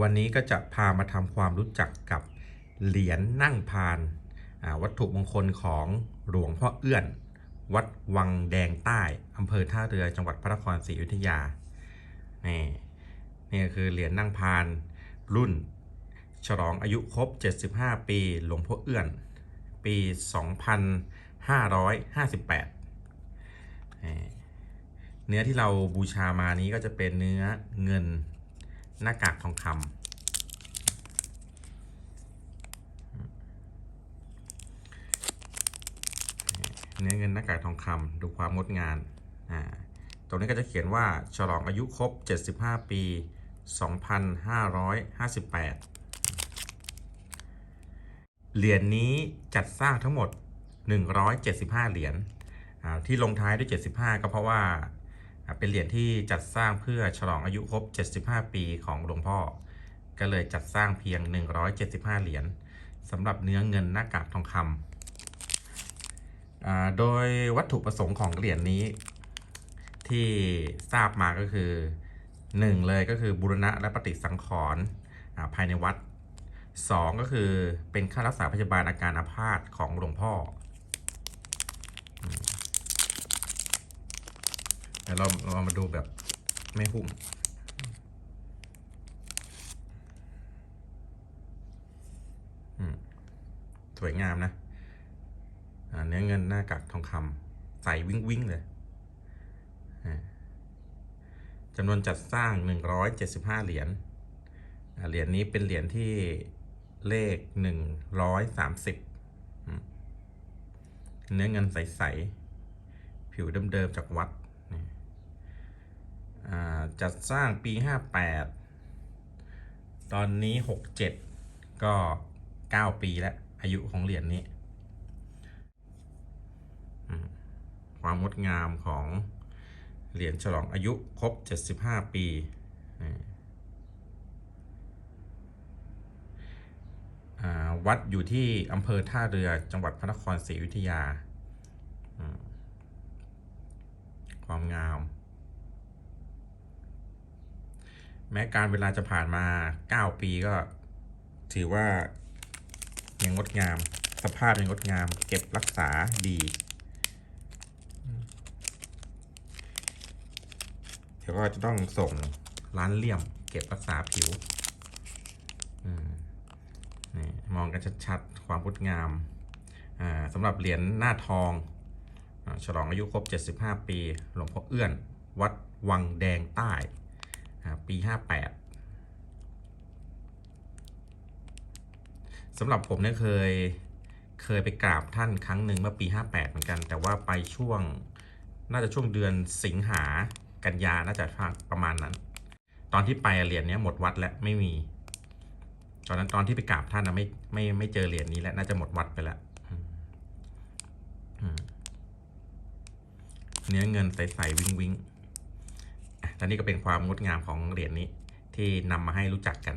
วันนี้ก็จะพามาทำความรู้จักกับเหรียญนั่งพาน วัตถุมงคลของหลวงพ่อเอื้อน วัดวังแดงใต้อำเภอท่าเรือจังหวัดพระนครศรีอยุธยา นี่นี่คือเหรียญนั่งพานรุ่น ฉลองอายุครบ 75 ปี หลวงพ่อเอื้อน ปี 2558 เนื้อที่เราบูชามานี้ก็จะเป็นเนื้อเงิน หน้ากากทองคำเนื้อเงินหน้ากากทองคำดูความงดงามอ่าตรงนี้ก็จะเขียนว่าฉลองอายุครบ 75 ปี 2558 เหรียญนี้จัดสร้างทั้งหมด 175 เหรียญที่ลงท้ายด้วย 75 ก็เพราะว่า เป็นเหรียญที่จัดสร้างเพื่อฉลองอายุครบ 75 ปีของหลวงพ่อ ก็เลยจัดสร้างเพียง 175 เหรียญสำหรับเนื้อเงินหน้ากากทองคำโดยวัตถุประสงค์ของเหรียญนี้ ที่ทราบมาก็คือ 1 เลยก็คือบูรณะและปฏิสังขรณ์ภายในวัดสองก็คือเป็นค่ารักษาพยาบาลอาการอาพาธของหลวงพ่อม เดี๋ยวเราเรามาดูแบบไม่หุ้ม สวยงามนะเนื้อเงินหน้ากากทองคำใสวิ่งวิ่งเลยจำนวนจัดสร้าง 175 เหรียญอ่าเหรียญนี้เป็นเหรียญที่เลขหนึ่งร้อยสามสิบเนื้อเงินใส ๆ ผิวเดิม ๆ จากวัด จัดสร้างปีห้าแปดตอนนี้หกเจ็ดก็เก้าปีแล้ว อายุของเหรียญนี้ ความงดงามของเหรียญฉลองอายุครบ 75 ปีนี่อ่าวัดอยู่ที่อำเภอท่าเรือจังหวัดพระนครศรีอยุธยา ความงาม แม้การเวลาจะผ่านมา 9 ปีก็ ถือว่ายังงดงาม สภาพยังงดงาม เก็บรักษาดีอืมเดี๋ยวก็จะต้องส่งร้านเลี่ยม เก็บรักษาผิวอืมนี่มองกันชัดๆ ความงดงามอ่าสำหรับเหรียญหน้าทองอาฉลองอายุครบ 75 ปี หลวงพ่อเอื้อน วัดวังแดงใต้อ่า ปี 58สำหรับผมเนี่ยเคยเคยไปกราบท่านครั้งหนึ่งเมื่อปี 58 เหมือนกัน แต่ว่าไปช่วงน่าจะช่วงเดือนสิงหากันยาน่าจะประมาณนั้น ตอนที่ไปเหรียญเนี้ยหมดวัดแล้วไม่มี ตอนนั้นตอนที่ไปกราบท่านนะไม่ไม่ไม่เจอเหรียญนี้แล้วน่าจะหมดวัดไปแล้วเนื้อเงินใสๆวิงวิงอะ และนี่ก็เป็นความงดงามของเหรียญนี้ที่นำมาให้รู้จักกัน